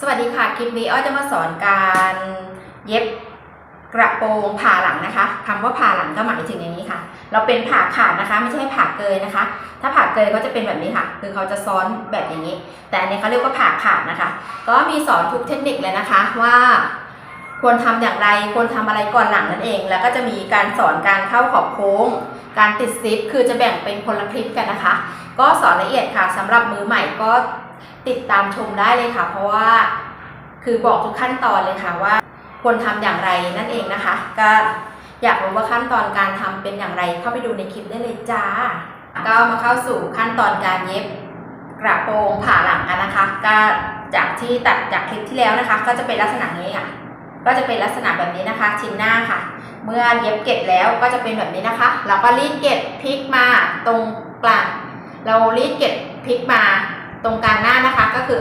สวัสดีค่ะ คลิปนี้อ้อจะมาสอนการเย็บกระโปรงผ่าหลังนะคะคำว่าผ่าหลังก็หมายถึงอย่างนี้ค่ะ เราเป็นผ่าขาดนะคะ ไม่ใช่ผ่าเกยนะคะ ถ้าผ่าเกยก็จะเป็นแบบนี้ค่ะ คือเขาจะซ้อนแบบอย่างนี้ แต่อันนี้เขาเรียกว่าผ่าขาดนะคะ ก็มีสอนทุกเทคนิคเลยนะคะว่า ควรทำอย่างไร ควรทำอะไรก่อนหลังนั่นเอง แล้วก็จะมีการสอนการเข้าขอบโค้ง การติดซิป คือจะแบ่งเป็นคนละคลิปกันนะคะ ก็สอนละเอียดค่ะสำหรับมือใหม่ก็ติดตามชมได้เลยค่ะ เพราะว่าคือบอกทุกขั้นตอนเลยค่ะว่า ควรทำอย่างไรนั่นเองนะคะ ก็อยากรู้ว่าขั้นตอนการทำเป็นอย่างไร เข้าไปดูในคลิปได้เลยจ้า ก็มาเข้าสู่ขั้นตอนการเย็บกระโปรงผ่าหลังกันนะคะ ก็จากที่ตัดจากคลิปที่แล้วนะคะ ก็จะเป็นลักษณะนี้ค่ะ ก็จะเป็นลักษณะแบบนี้นะคะ ชิ้นหน้าค่ะ เมื่อเย็บเก็บแล้วก็จะเป็นแบบนี้นะคะ เราก็รีดเก็บพลิกมาตรงกลาง เรารีดเก็บพลิกมาตรงกลางหน้านะคะ ก็คือ